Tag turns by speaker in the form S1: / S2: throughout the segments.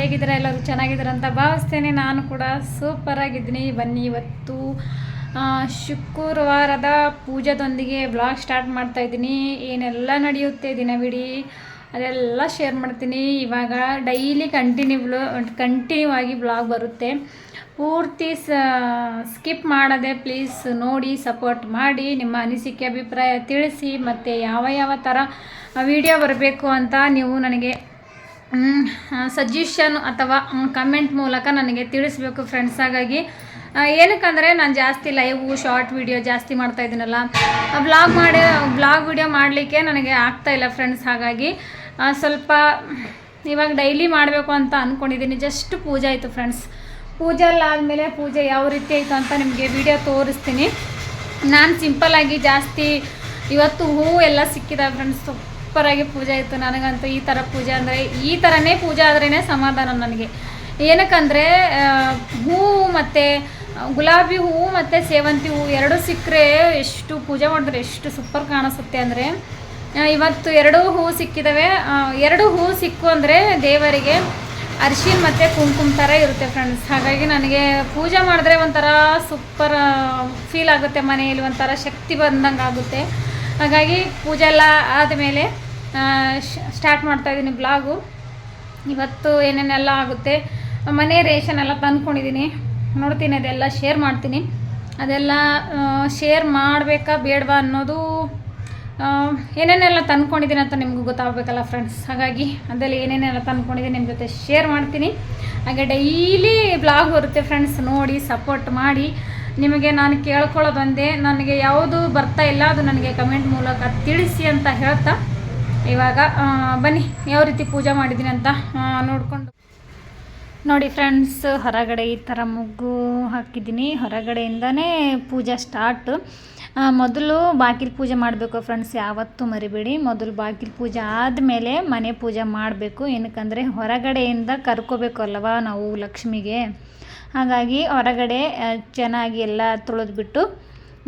S1: ಹೇಗಿದ್ದೀರಾ ಎಲ್ಲರೂ ಚೆನ್ನಾಗಿದ್ದೀರಾ ಅಂತ ಭಾವಿಸ್ತೇನೆ. ನಾನು ಕೂಡ ಸೂಪರ್ ಆಗಿದ್ದೀನಿ. ಬನ್ನಿ ಇವತ್ತು ಶುಕ್ರವಾರದ ಪೂಜಾದೊಂದಿಗೆ ಬ್ಲಾಗ್ ಸ್ಟಾರ್ಟ್ ಮಾಡ್ತಾ ಇದ್ದೀನಿ. ಏನೆಲ್ಲ ನಡೆಯುತ್ತೆ ದಿನವಿಡೀ ಅದೆಲ್ಲ ಶೇರ್ ಮಾಡ್ತೀನಿ. ಇವಾಗ ಡೈಲಿ ಕಂಟಿನ್ಯೂ ಕಂಟಿನ್ಯೂ ಆಗಿ ಬ್ಲಾಗ್ ಬರುತ್ತೆ. ಪೂರ್ತಿ ಸ್ಕಿಪ್ ಮಾಡದೆ ಪ್ಲೀಸ್ ನೋಡಿ ಸಪೋರ್ಟ್ ಮಾಡಿ, ನಿಮ್ಮ ಅನಿಸಿಕೆ, ಅಭಿಪ್ರಾಯ ತಿಳಿಸಿ, ಮತ್ತು ಯಾವ ಯಾವ ಥರ ವಿಡಿಯೋ ಬರಬೇಕು ಅಂತ ನೀವು ನನಗೆ ಸಜೆಷನ್ ಅಥವಾ ಕಮೆಂಟ್ ಮೂಲಕ ನನಗೆ ತಿಳಿಸ್ಬೇಕು ಫ್ರೆಂಡ್ಸ್ ಹಾಗಾಗಿ. ಏನಕ್ಕಂದರೆ ನಾನು ಜಾಸ್ತಿ ಲೈವು ಶಾರ್ಟ್ ವಿಡಿಯೋ ಜಾಸ್ತಿ ಮಾಡ್ತಾ ಇದ್ದೀನಲ್ಲ ಬ್ಲಾಗ್ ಮಾಡಿ ಬ್ಲಾಗ್ ವಿಡಿಯೋ ಮಾಡಲಿಕ್ಕೆ ನನಗೆ ಆಗ್ತಾ ಇಲ್ಲ ಫ್ರೆಂಡ್ಸ್ ಹಾಗಾಗಿ. ಸ್ವಲ್ಪ, ಇವಾಗ ಡೈಲಿ ಮಾಡಬೇಕು ಅಂತ ಅಂದ್ಕೊಂಡಿದ್ದೀನಿ ಜಸ್ಟ್ ಪೂಜೆ ಆಯಿತು ಫ್ರೆಂಡ್ಸ್ ಪೂಜೆ ಎಲ್ಲ ಆದಮೇಲೆ ಪೂಜೆ ಯಾವ ರೀತಿ ಆಯಿತು ಅಂತ ನಿಮಗೆ ವಿಡಿಯೋ ತೋರಿಸ್ತೀನಿ. ನಾನು ಸಿಂಪಲ್ಲಾಗಿ ಜಾಸ್ತಿ, ಇವತ್ತು ಹೂವು ಎಲ್ಲ ಸಿಕ್ಕಿದೆ ಫ್ರೆಂಡ್ಸ್ ಸೂಪರಾಗಿ ಪೂಜೆ ಇತ್ತು ನನಗಂತೂ ಈ ಥರ ಪೂಜೆ ಅಂದರೆ ಈ ತರನೇ ಪೂಜೆ ಆದ್ರೇನೆ ಸಮಾಧಾನ ನನಗೆ. ಏನಕ್ಕಂದರೆ ಹೂವು ಮತ್ತು ಗುಲಾಬಿ ಹೂವು ಮತ್ತು ಸೇವಂತಿ ಹೂವು ಎರಡು ಸಿಕ್ಕರೆ ಎಷ್ಟು ಪೂಜೆ ಮಾಡಿದ್ರೆ ಎಷ್ಟು ಸೂಪರ್ ಕಾಣಿಸುತ್ತೆ ಅಂದರೆ ಇವತ್ತು ಎರಡು ಹೂವು ಸಿಕ್ಕಿದ್ದಾವೆ ಎರಡು ಹೂವು ಸಿಕ್ಕು ಅಂದರೆ ದೇವರಿಗೆ ಅರಿಶಿನ ಮತ್ತು ಕುಂಕುಮ ಥರ ಇರುತ್ತೆ ಫ್ರೆಂಡ್ಸ್ ಹಾಗಾಗಿ ನನಗೆ ಪೂಜೆ ಮಾಡಿದ್ರೆ ಒಂಥರ ಸೂಪರ್ ಫೀಲ್ ಆಗುತ್ತೆ ಮನೆಯಲ್ಲಿ, ಒಂಥರ ಶಕ್ತಿ ಬಂದಂಗೆ ಆಗುತ್ತೆ ಹಾಗಾಗಿ ಪೂಜೆ ಎಲ್ಲ ಆದಮೇಲೆ ಸ್ಟಾರ್ಟ್ ಮಾಡ್ತಾ ಇದ್ದೀನಿ ಬ್ಲಾಗು ಇವತ್ತು ಏನೇನೆಲ್ಲ ಆಗುತ್ತೆ, ಮನೆ ರೇಷನ್ ಎಲ್ಲ ತಂದ್ಕೊಂಡಿದ್ದೀನಿ ನೋಡ್ತೀನಿ, ಅದೆಲ್ಲ ಶೇರ್ ಮಾಡ್ತೀನಿ. ಅದೆಲ್ಲ ಶೇರ್ ಮಾಡಬೇಕಾ ಬೇಡವಾ ಅನ್ನೋದು ಏನೇನೆಲ್ಲ ತಂದ್ಕೊಂಡಿದ್ದೀನಿ ಅಂತ ನಿಮಗೂ ಗೊತ್ತಾಗಬೇಕಲ್ಲ ಫ್ರೆಂಡ್ಸ್ ಹಾಗಾಗಿ ಅದೆಲ್ಲ ಏನೇನೆಲ್ಲ ತಂದ್ಕೊಂಡಿದ್ದೀನಿ ನಿಮ್ಮ ಜೊತೆ ಶೇರ್ ಮಾಡ್ತೀನಿ. ಹಾಗೆ ಡೈಲಿ ಬ್ಲಾಗ್ ಬರುತ್ತೆ ಫ್ರೆಂಡ್ಸ್ ನೋಡಿ ಸಪೋರ್ಟ್ ಮಾಡಿ. ನಿಮಗೆ ನಾನು ಕೇಳ್ಕೊಳ್ಳೋದೊಂದೇ, ನನಗೆ ಯಾವುದು ಬರ್ತಾ ಇಲ್ಲ, ಅದು ನನಗೆ ಕಮೆಂಟ್ ಮೂಲಕ ತಿಳಿಸಿ ಅಂತ ಹೇಳ್ತಾ, ಇವಾಗ ಬನ್ನಿ, ಯಾವ ರೀತಿ ಪೂಜೆ ಮಾಡಿದ್ದೀನಿ ಅಂತ ನೋಡಿಕೊಂಡು. ನೋಡಿ ಫ್ರೆಂಡ್ಸ್, ಹೊರಗಡೆ ಈ ಥರ ಮುಗ್ಗು ಹಾಕಿದ್ದೀನಿ. ಹೊರಗಡೆಯಿಂದನೇ ಪೂಜೆ ಸ್ಟಾರ್ಟ್ ಮೊದಲು ಬಾಗಿಲು ಪೂಜೆ ಮಾಡಬೇಕು ಫ್ರೆಂಡ್ಸ್, ಯಾವತ್ತೂ ಮರಿಬೇಡಿ. ಮೊದಲು ಬಾಗಿಲು ಪೂಜೆ ಆದಮೇಲೆ ಮನೆ ಪೂಜೆ ಮಾಡಬೇಕು. ಏನಕ್ಕಂದರೆ, ಹೊರಗಡೆಯಿಂದ ಕರ್ಕೋಬೇಕು ಅಲ್ಲವಾ ನಾವು ಲಕ್ಷ್ಮಿಗೆ? ಹಾಗಾಗಿ ಹೊರಗಡೆ ಚೆನ್ನಾಗಿ ಎಲ್ಲ ತೊಳೆದ್ಬಿಟ್ಟು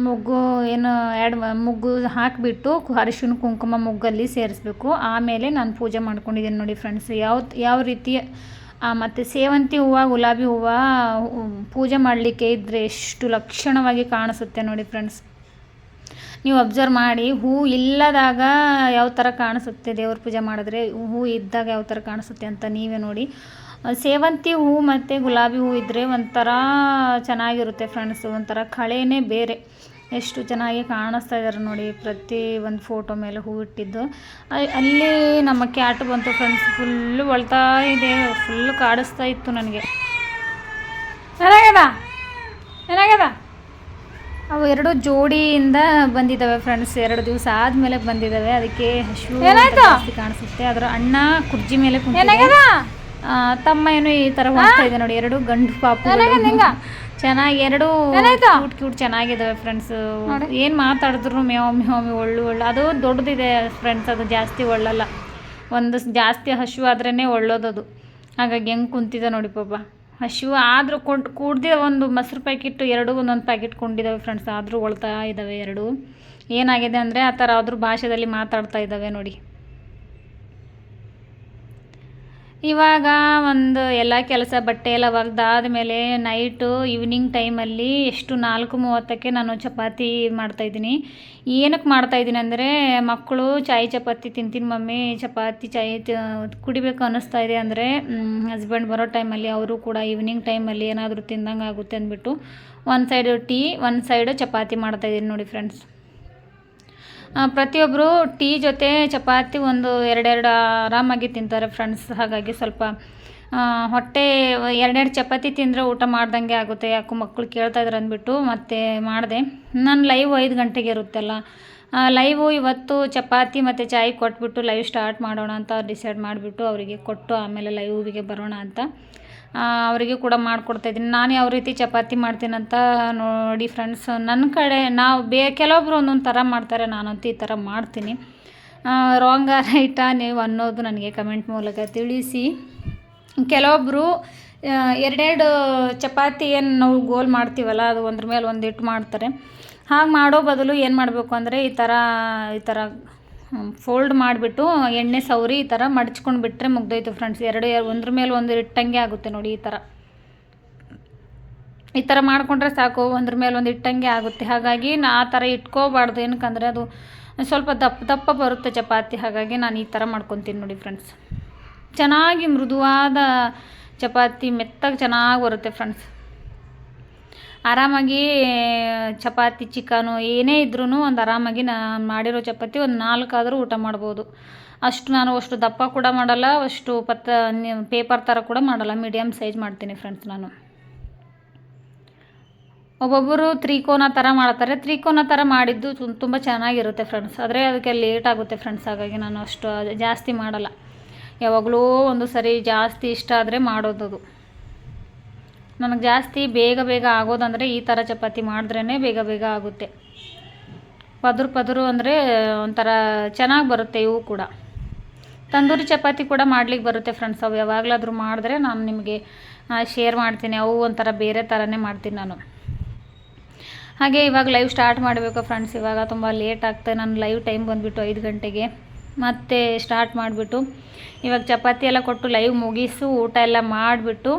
S1: ಮುಗ್ಗು ಏನು ಎರಡು ಮುಗ್ಗು ಹಾಕಿಬಿಟ್ಟು ಅರಿಶಿನ ಕುಂಕುಮ ಮುಗ್ಗಲ್ಲಿ ಸೇರಿಸ್ಬೇಕು. ಆಮೇಲೆ ನಾನು ಪೂಜೆ ಮಾಡ್ಕೊಂಡಿದ್ದೀನಿ ನೋಡಿ ಫ್ರೆಂಡ್ಸ್ ಯಾವ ಯಾವ ರೀತಿ ಮತ್ತು ಸೇವಂತಿ ಹೂವು, ಗುಲಾಬಿ ಹೂವು ಪೂಜೆ ಮಾಡಲಿಕ್ಕೆ ಇದ್ದರೆ ಎಷ್ಟು ಲಕ್ಷಣವಾಗಿ ಕಾಣಿಸುತ್ತೆ ನೋಡಿ ಫ್ರೆಂಡ್ಸ್ ನೀವು ಅಬ್ಸರ್ವ್ ಮಾಡಿ, ಹೂ ಇಲ್ಲದಾಗ ಯಾವ ಥರ ಕಾಣಿಸುತ್ತೆ ದೇವ್ರ ಪೂಜೆ ಮಾಡಿದ್ರೆ, ಹೂ ಇದ್ದಾಗ ಯಾವ ಥರ ಕಾಣಿಸುತ್ತೆ ಅಂತ ನೀವೇ ನೋಡಿ. ಸೇವಂತಿ ಹೂ ಮತ್ತು ಗುಲಾಬಿ ಹೂ ಇದ್ದರೆ ಒಂಥರ ಚೆನ್ನಾಗಿರುತ್ತೆ ಫ್ರೆಂಡ್ಸ್ ಒಂಥರ ಕಳೆನೇ ಬೇರೆ. ಎಷ್ಟು ಚೆನ್ನಾಗಿ ಕಾಣಿಸ್ತಾ ಇದ್ದಾರೆ ನೋಡಿ ಪ್ರತಿ ಒಂದು ಫೋಟೋ ಮೇಲೆ ಹೂ ಇಟ್ಟಿದ್ದು. ಅಲ್ಲಿ ನಮ್ಮ ಕ್ಯಾಟ್ ಬಂತು ಫ್ರೆಂಡ್ಸ್ ಫುಲ್ಲು ಒಳ್ತಾ ಇದೆ. ಫುಲ್ಲು ಕಾಡಿಸ್ತಾ ಇತ್ತು ನನಗೆ. ಏನಾಗ್ಯದ? ಅವು ಎರಡು ಜೋಡಿಯಿಂದ ಬಂದಿದ್ದಾವೆ ಫ್ರೆಂಡ್ಸ್ ಎರಡು ದಿವಸ ಆದಮೇಲೆ ಬಂದಿದ್ದಾವೆ. ಅದಕ್ಕೆ ಜಾಸ್ತಿ ಕಾಣಿಸುತ್ತೆ. ಅದರ ಅಣ್ಣ ಕುರ್ಜಿ ಮೇಲೆ ಕುಂತ ತಮ್ಮ ಏನು ಈ ತರ ಹೋಗ್ತಾ ಇದೆ ನೋಡಿ ಎರಡು ಗಂಡು ಪಾಪು ಚೆನ್ನಾಗಿ ಎರಡು ಕ್ಯೂಟ್ ಕ್ಯೂಟ್ ಚೆನ್ನಾಗಿದ್ದಾವೆ ಫ್ರೆಂಡ್ಸ್ ಏನು ಮಾತಾಡಿದ್ರು ಮೇವ್ ಮೇವ್ ಒಳ್ಳು ಒಳ್ಳು. ಅದು ದೊಡ್ಡದಿದೆ ಫ್ರೆಂಡ್ಸ್ ಅದು ಜಾಸ್ತಿ ಒಳ್ಳಲ್ಲ. ಒಂದು ಜಾಸ್ತಿ ಹಶು ಆದ್ರೇ ಒಳ್ಳೋದದು ಹಾಗಾಗಿ ಹೆಂಗೆ ಕುಂತಿದೆ ನೋಡಿ ಪಾಪ. ಹಶು ಆದರೂ ಕೊಂಡ್ ಕೂಡ್ದೆ ಒಂದು ಮೊಸರು ಪ್ಯಾಕೆಟ್ ಎರಡು ಒಂದೊಂದು ಪ್ಯಾಕೆಟ್ ಕೊಂಡಿದ್ದಾವೆ ಫ್ರೆಂಡ್ಸ್ ಆದರೂ ಒಳ್ತಾ ಇದ್ದಾವೆ ಎರಡು. ಏನಾಗಿದೆ ಅಂದರೆ ಆ ಥರ ಆದ್ರೂ ಭಾಷೆದಲ್ಲಿ ಮಾತಾಡ್ತಾ ಇದ್ದಾವೆ ನೋಡಿ. ಇವಾಗ ಒಂದು ಎಲ್ಲ ಕೆಲಸ ಬಟ್ಟೆ ಎಲ್ಲ ಒಗ್ದಾದ ಮೇಲೆ ನೈಟು ಈವ್ನಿಂಗ್ ಟೈಮಲ್ಲಿ ಎಷ್ಟು ನಾಲ್ಕು ಮೂವತ್ತಕ್ಕೆ ನಾನು ಚಪಾತಿ ಮಾಡ್ತಾಯಿದ್ದೀನಿ ಏನಕ್ಕೆ ಮಾಡ್ತಾಯಿದ್ದೀನಿ ಅಂದರೆ ಮಕ್ಕಳು ಚಾಯ್ ಚಪಾತಿ ತಿಂತೀನಿ ಮಮ್ಮಿ, ಚಪಾತಿ ಚಾಯ್ ಕುಡಿಬೇಕು ಅನ್ನಿಸ್ತಾ ಇದೆ ಅಂದರೆ ಹಸ್ಬೆಂಡ್ ಬರೋ ಟೈಮಲ್ಲಿ ಅವರು ಕೂಡ ಈವ್ನಿಂಗ್ ಟೈಮಲ್ಲಿ ಏನಾದರೂ ತಿಂದಂಗೆ ಆಗುತ್ತೆ ಅಂದ್ಬಿಟ್ಟು ಒಂದು ಸೈಡು ಟೀ ಒಂದು ಸೈಡು ಚಪಾತಿ ಮಾಡ್ತಾಯಿದ್ದೀನಿ ನೋಡಿ ಫ್ರೆಂಡ್ಸ್ ಪ್ರತಿಯೊಬ್ಬರು ಟೀ ಜೊತೆ ಚಪಾತಿ ಒಂದು ಎರಡೆರಡು ಆರಾಮಾಗಿ ತಿಂತಾರೆ ಫ್ರೆಂಡ್ಸ್ ಹಾಗಾಗಿ ಸ್ವಲ್ಪ ಹೊಟ್ಟೆ ಎರಡೆರಡು ಚಪಾತಿ ತಿಂದರೆ ಊಟ ಮಾಡ್ದಂಗೆ ಆಗುತ್ತೆ. ಯಾಕೋ ಮಕ್ಕಳು ಕೇಳ್ತಾ ಇದ್ದಾರೆ ಅಂದ್ಬಿಟ್ಟು ಮತ್ತೆ ಮಾಡಿದೆ. ನನ್ನ ಲೈವ್ ಐದು ಗಂಟೆಗೆ ಇರುತ್ತಲ್ಲ ಲೈವು ಇವತ್ತು ಚಪಾತಿ ಮತ್ತು ಚಾಯ್ ಕೊಟ್ಬಿಟ್ಟು ಲೈವ್ ಸ್ಟಾರ್ಟ್ ಮಾಡೋಣ ಅಂತ ಡಿಸೈಡ್ ಮಾಡಿಬಿಟ್ಟು ಅವರಿಗೆ ಕೊಟ್ಟು ಆಮೇಲೆ ಲೈವಿಗೆ ಬರೋಣ ಅಂತ. ಅವರಿಗೆ ಕೂಡ ಮಾಡಿಕೊಡ್ತಾಯಿದ್ದೀನಿ ನಾನು ಯಾವ ರೀತಿ ಚಪಾತಿ ಮಾಡ್ತೀನಂತ ನೋಡಿ ಫ್ರೆಂಡ್ಸ್ ನನ್ನ ಕಡೆ ನಾವು ಬೇ, ಕೆಲವೊಬ್ರು ಒಂದೊಂದು ಥರ ಮಾಡ್ತಾರೆ, ನಾನಂತೂ ಈ ಥರ ಮಾಡ್ತೀನಿ. ರಾಂಗ ರೈಟಾ ನೀವು ಅನ್ನೋದು ನನಗೆ ಕಮೆಂಟ್ ಮೂಲಕ ತಿಳಿಸಿ. ಕೆಲವೊಬ್ಬರು ಎರಡೆರಡು ಚಪಾತಿ ಏನು ನಾವು ಗೋಲ್ ಮಾಡ್ತೀವಲ್ಲ, ಅದು ಒಂದ್ರ ಮೇಲೆ ಒಂದಿಟ್ಟು ಮಾಡ್ತಾರೆ. ಹಾಗೆ ಮಾಡೋ ಬದಲು ಏನು ಮಾಡಬೇಕು ಅಂದರೆ ಈ ಥರ ಈ ಥರ ಫೋಲ್ಡ್ ಮಾಡಿಬಿಟ್ಟು ಎಣ್ಣೆ ಸೌರಿ ಈ ಥರ ಮಡಚ್ಕೊಂಡು ಬಿಟ್ಟರೆ ಮುಗ್ದೋಯ್ತು ಫ್ರೆಂಡ್ಸ್ ಎರಡು ಒಂದ್ರ ಮೇಲೆ ಒಂದು ಇಟ್ಟಂಗೆ ಆಗುತ್ತೆ ನೋಡಿ ಈ ಥರ. ಈ ಥರ ಮಾಡಿಕೊಂಡ್ರೆ ಸಾಕು, ಒಂದ್ರ ಮೇಲೆ ಒಂದು ಇಟ್ಟಂಗೆ ಆಗುತ್ತೆ. ಹಾಗಾಗಿ ನಾ ಆ ಥರ ಇಟ್ಕೋಬಾರ್ದು. ಏನಕ್ಕಂದರೆ ಅದು ಸ್ವಲ್ಪ ದಪ್ಪ ದಪ್ಪ ಬರುತ್ತೆ ಚಪಾತಿ. ಹಾಗಾಗಿ ನಾನು ಈ ಥರ ಮಾಡ್ಕೊತೀನಿ ನೋಡಿ ಫ್ರೆಂಡ್ಸ್ ಚೆನ್ನಾಗಿ ಮೃದುವಾದ ಚಪಾತಿ, ಮೆತ್ತಗೆ ಚೆನ್ನಾಗಿ ಬರುತ್ತೆ ಫ್ರೆಂಡ್ಸ್ ಆರಾಮಾಗಿ, ಚಪಾತಿ, ಚಿಕನು ಏನೇ ಇದ್ರೂ ಒಂದು ಆರಾಮಾಗಿ ನಾನು ಮಾಡಿರೋ ಚಪಾತಿ ಒಂದು ನಾಲ್ಕಾದರೂ ಊಟ ಮಾಡ್ಬೋದು. ಅಷ್ಟು ನಾನು ಅಷ್ಟು ದಪ್ಪ ಕೂಡ ಮಾಡಲ್ಲ, ಅಷ್ಟು ಪತ್ತ ಪೇಪರ್ ಥರ ಕೂಡ ಮಾಡಲ್ಲ ಮೀಡಿಯಮ್ ಸೈಜ್ ಮಾಡ್ತೀನಿ ಫ್ರೆಂಡ್ಸ್ ನಾನು. ಒಬ್ಬೊಬ್ಬರು ತ್ರಿಕೋನ ಥರ ಮಾಡ್ತಾರೆ, ತ್ರಿಕೋನ ಥರ ಮಾಡಿದ್ದು ತುಂಬ ಚೆನ್ನಾಗಿರುತ್ತೆ ಫ್ರೆಂಡ್ಸ್. ಆದರೆ ಅದಕ್ಕೆ ಲೇಟ್ ಆಗುತ್ತೆ ಫ್ರೆಂಡ್ಸ್, ಹಾಗಾಗಿ ನಾನು ಅಷ್ಟು ಜಾಸ್ತಿ ಮಾಡಲ್ಲ. ಯಾವಾಗಲೂ ಒಂದು ಸರಿ ಜಾಸ್ತಿ ಇಷ್ಟ ಆದರೆ ಮಾಡೋದದು. ನನಗೆ ಜಾಸ್ತಿ ಬೇಗ ಬೇಗ ಆಗೋದಂದರೆ ಈ ಥರ ಚಪಾತಿ ಮಾಡಿದ್ರೇ ಬೇಗ ಬೇಗ ಆಗುತ್ತೆ. ಪದರು ಪದರು ಅಂದರೆ ಒಂಥರ ಚೆನ್ನಾಗಿ ಬರುತ್ತೆ ಇವು ಕೂಡ. ತಂದೂರಿ ಚಪಾತಿ ಕೂಡ ಮಾಡ್ಲಿಕ್ಕೆ ಬರುತ್ತೆ ಫ್ರೆಂಡ್ಸ್ ಅವು. ಯಾವಾಗಲಾದರೂ ಮಾಡಿದ್ರೆ ನಾನು ನಿಮಗೆ ಶೇರ್ ಮಾಡ್ತೀನಿ. ಅವು ಒಂಥರ ಬೇರೆ ಥರನೇ ಮಾಡ್ತೀನಿ ನಾನು. ಹಾಗೆ ಇವಾಗ ಲೈವ್ ಸ್ಟಾರ್ಟ್ ಮಾಡಬೇಕು ಫ್ರೆಂಡ್ಸ್ ಇವಾಗ ತುಂಬ ಲೇಟ್ ಆಗ್ತದೆ ನನ್ನ ಲೈವ್ ಟೈಮ್ ಬಂದುಬಿಟ್ಟು ಐದು ಗಂಟೆಗೆ. ಮತ್ತೆ ಸ್ಟಾರ್ಟ್ ಮಾಡಿಬಿಟ್ಟು. ಇವಾಗ ಚಪಾತಿ ಎಲ್ಲ ಕೊಟ್ಟು ಲೈವ್ ಮುಗಿಸು, ಊಟ ಎಲ್ಲ ಮಾಡಿಬಿಟ್ಟು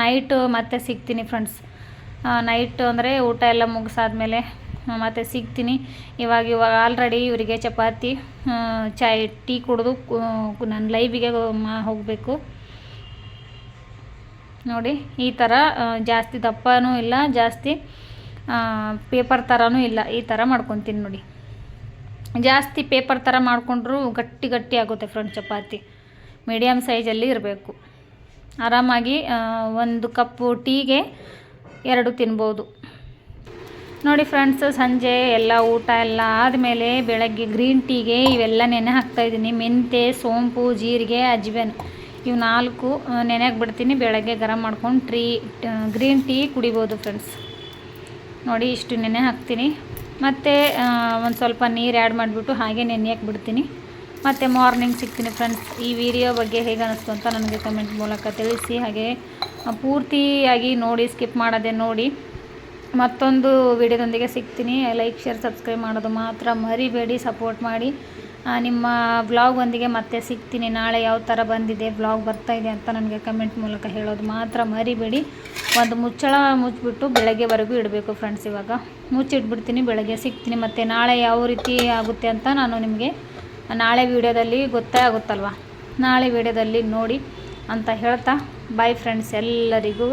S1: ನೈಟ್ ಮತ್ತೆ ಸಿಗ್ತೀನಿ ಫ್ರೆಂಡ್ಸ್ ನೈಟ್ ಅಂದರೆ ಊಟ ಎಲ್ಲ ಮುಗಿಸಾದ್ಮೇಲೆ ಮತ್ತೆ ಸಿಗ್ತೀನಿ. ಇವಾಗ ಇವಾಗ ಆಲ್ರೆಡಿ ಇವರಿಗೆ ಚಪಾತಿ ಚಾಯ್, ಟೀ ಕುಡಿದು ನನ್ನ ಲೈವಿಗೆ ಹೋಗಬೇಕು. ನೋಡಿ, ಈ ಥರ ಜಾಸ್ತಿ ದಪ್ಪನೂ ಇಲ್ಲ, ಜಾಸ್ತಿ ಪೇಪರ್ ಥರನೂ ಇಲ್ಲ, ಈ ಥರ ಮಾಡ್ಕೊತೀನಿ ನೋಡಿ. ಜಾಸ್ತಿ ಪೇಪರ್ ಥರ ಮಾಡಿಕೊಂಡ್ರು ಗಟ್ಟಿ ಗಟ್ಟಿ ಆಗುತ್ತೆ ಫ್ರೆಂಡ್ ಚಪಾತಿ. ಮೀಡಿಯಮ್ ಸೈಜಲ್ಲಿ ಇರಬೇಕು. ಆರಾಮಾಗಿ ಒಂದು ಕಪ್ಪು ಟೀಗೆ ಎರಡು ತಿನ್ಬೋದು. ನೋಡಿ ಫ್ರೆಂಡ್ಸ್ ಸಂಜೆ ಎಲ್ಲ ಊಟ ಎಲ್ಲ ಆದಮೇಲೆ ಬೆಳಗ್ಗೆ ಗ್ರೀನ್ ಟೀಗೆ ಇವೆಲ್ಲ ನೆನೆ ಹಾಕ್ತಾಯಿದ್ದೀನಿ ಮೆಂತೆ, ಸೋಂಪು, ಜೀರಿಗೆ ಅಜ್ವೆನ್ ಇವು ನಾಲ್ಕು ನೆನೆಗೆ ಬಿಡ್ತೀನಿ. ಬೆಳಗ್ಗೆ ಗರಂ ಮಾಡ್ಕೊಂಡು ಟ್ರೀ ಗ್ರೀನ್ ಟೀ ಕುಡಿಬೋದು ಫ್ರೆಂಡ್ಸ್ ನೋಡಿ ಇಷ್ಟು ನೆನೆ ಹಾಕ್ತೀನಿ. ಮತ್ತು ಒಂದು ಸ್ವಲ್ಪ ನೀರು ಆ್ಯಡ್ ಮಾಡಿಬಿಟ್ಟು ಹಾಗೆ ನೆನೆಯಕ್ಕೆ ಬಿಡ್ತೀನಿ. ಮತ್ತು ಮಾರ್ನಿಂಗ್ ಸಿಗ್ತೀನಿ ಫ್ರೆಂಡ್ಸ್ ಈ ವಿಡಿಯೋ ಬಗ್ಗೆ ಹೇಗೆ ಅನ್ನಿಸ್ತು ಅಂತ ನನಗೆ ಕಮೆಂಟ್ ಮೂಲಕ ತಿಳಿಸಿ. ಹಾಗೆ ಪೂರ್ತಿಯಾಗಿ ನೋಡಿ ಸ್ಕಿಪ್ ಮಾಡೋದೇ ನೋಡಿ ಮತ್ತೊಂದು ವಿಡಿಯೋದೊಂದಿಗೆ ಸಿಗ್ತೀನಿ. ಲೈಕ್ ಶೇರ್ ಸಬ್ಸ್ಕ್ರೈಬ್ ಮಾಡೋದು ಮಾತ್ರ ಮರಿಬೇಡಿ. ಸಪೋರ್ಟ್ ಮಾಡಿ. ನಿಮ್ಮ ಬ್ಲಾಗ್ ಒಂದಿಗೆ ಮತ್ತೆ ಸಿಗ್ತೀನಿ. ನಾಳೆ ಯಾವ ಥರ ಬಂದಿದೆ ಬ್ಲಾಗ್ ಬರ್ತಾ ಇದೆ ಅಂತ ನನಗೆ ಕಮೆಂಟ್ ಮೂಲಕ ಹೇಳೋದು ಮಾತ್ರ ಮರಿಬೇಡಿ. ಒಂದು ಮುಚ್ಚಳ ಮುಚ್ಚಿಬಿಟ್ಟು ಬೆಳಗ್ಗೆವರೆಗೂ ಇಡಬೇಕು ಫ್ರೆಂಡ್ಸ್ ಇವಾಗ. ಮುಚ್ಚಿಟ್ಬಿಡ್ತೀನಿ, ಬೆಳಗ್ಗೆ ಸಿಗ್ತೀನಿ. ಮತ್ತು ನಾಳೆ ಯಾವ ರೀತಿ ಆಗುತ್ತೆ ಅಂತ ನಾನು ನಿಮಗೆ ನಾಳೆ ವೀಡಿಯೋದಲ್ಲಿ ಗೊತ್ತೇ ಆಗುತ್ತಲ್ವ? ನಾಳೆ ವೀಡಿಯೋದಲ್ಲಿ ನೋಡಿ ಅಂತ ಹೇಳ್ತಾ ಬಾಯ್ ಫ್ರೆಂಡ್ಸ್ ಎಲ್ಲರಿಗೂ.